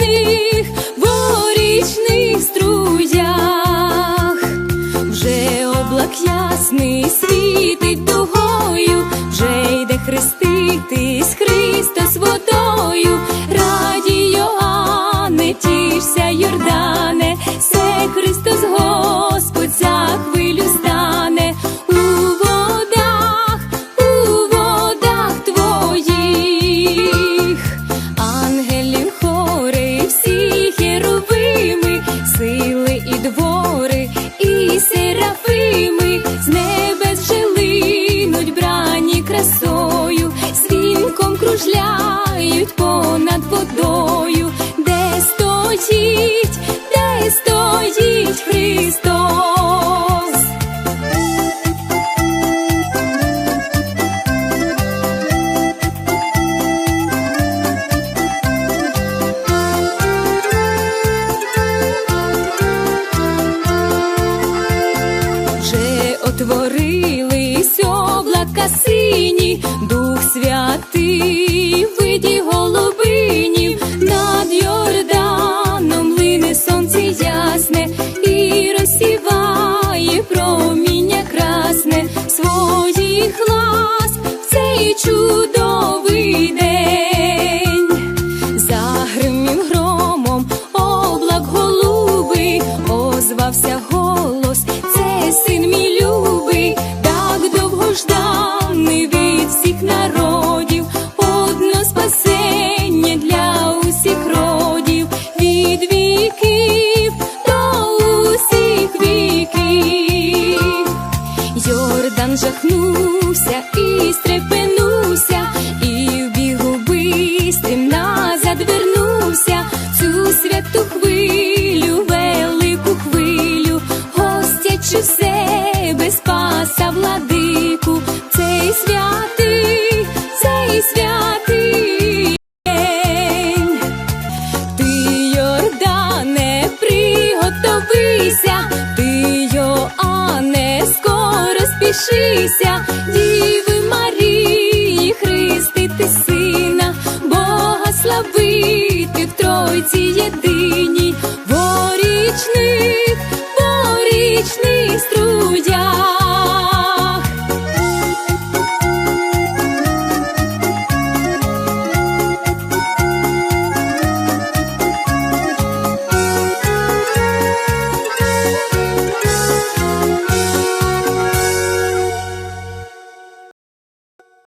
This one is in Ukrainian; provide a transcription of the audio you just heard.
новорічних, ворічних струях, вже облак ясний світ. над водою, де стоїть, де стоїть Христос. Вже отворились облака сині. жахнувся. дивися.